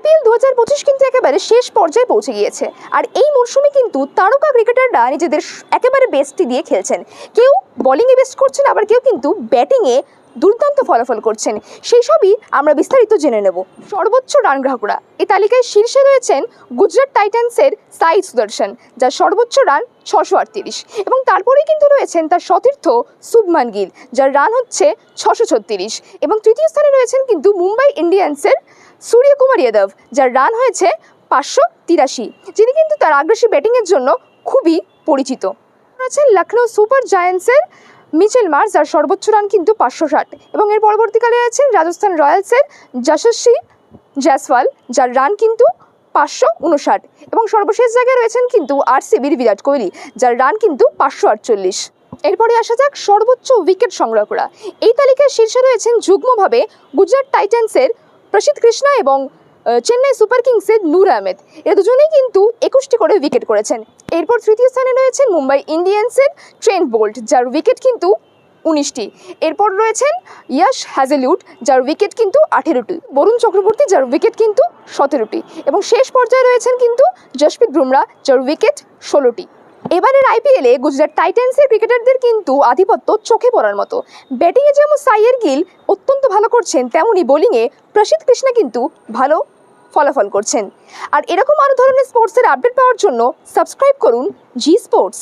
IPL দু হাজার পঁচিশ কিন্তু একেবারে শেষ পর্যায়ে পৌঁছে গিয়েছে। আর এই মরশুমে কিন্তু তারকা ক্রিকেটাররা নিজেদের একেবারে বেস্টটি দিয়ে খেলছেন। কেউ বোলিংয়ে বেস্ট করছেন, আবার কেউ কিন্তু ব্যাটিংয়ে দুর্দান্ত ফলাফল করছেন। সেই সবই আমরা বিস্তারিত জেনে নেব। সর্বোচ্চ রান গ্রাহকরা। এই তালিকায় শীর্ষে রয়েছেন গুজরাট টাইটান্সের সাই সুদর্শন, যার সর্বোচ্চ রান ছশো আটত্রিশ। এবং তারপরেই কিন্তু রয়েছেন তার সতীর্থ শুভমান গিল, যার রান হচ্ছে ছশো ছত্রিশ। এবং তৃতীয় স্থানে রয়েছেন কিন্তু মুম্বাই ইন্ডিয়ান্সের সূর্যকুমার যাদব, যার রান হয়েছে পাঁচশো তিরাশি। যিনি কিন্তু তার আগ্রাসী ব্যাটিংয়ের জন্য খুবই পরিচিত। রয়েছেন লখনৌ সুপার জায়ান্টসের মিচেল মার্স যার সর্বোচ্চ রান কিন্তু পাঁচশো ষাট। এবং এর পরবর্তীকালে আছেন রাজস্থান রয়্যালসের যশস্বী জয়সওয়াল, যার রান কিন্তু পাঁচশো উনষাট। এবং সর্বশেষ জায়গায় রয়েছেন কিন্তু আরসিবির বিরাট কোহলি, যার রান কিন্তু পাঁচশো আটচল্লিশ। এরপরে আসা যাক সর্বোচ্চ উইকেট সংগ্রহ করা এই তালিকায় শীর্ষে রয়েছেন যুগ্মভাবে গুজরাট টাইটান্সের প্রসিদ্ধ কৃষ্ণা এবং চেন্নাই সুপার কিংসের নূর আহমেদ। এরা দুজনেই কিন্তু একুশটি করে উইকেট করেছেন। এরপর তৃতীয় স্থানে রয়েছেন মুম্বাই ইন্ডিয়ান্সের ট্রেন্ট বোল্ট, যার উইকেট কিন্তু উনিশটি। এরপর রয়েছেন ইয়াশ হ্যাজেলউড যার উইকেট কিন্তু আঠেরোটি। বরুণ চক্রবর্তী, যার উইকেট কিন্তু সতেরোটি। এবং শেষ পর্যায়ে রয়েছেন কিন্তু জশপ্রীত বুমরা, যার উইকেট ষোলোটি। এবারের আইপিএলে গুজরাট টাইটান্সের ক্রিকেটারদের কিন্তু আধিপত্য চোখে পড়ার মতো। ব্যাটিংয়ে যেমন সাইয়ের গিল অত্যন্ত ভালো করছেন তেমনই বোলিংয়ে প্রসিদ্ধ কৃষ্ণা কিন্তু ভালো ফলাফল করছেন। আর এরকম আরও ধরনের স্পোর্টসের আপডেট পাওয়ার জন্য সাবস্ক্রাইব করুন জি স্পোর্টস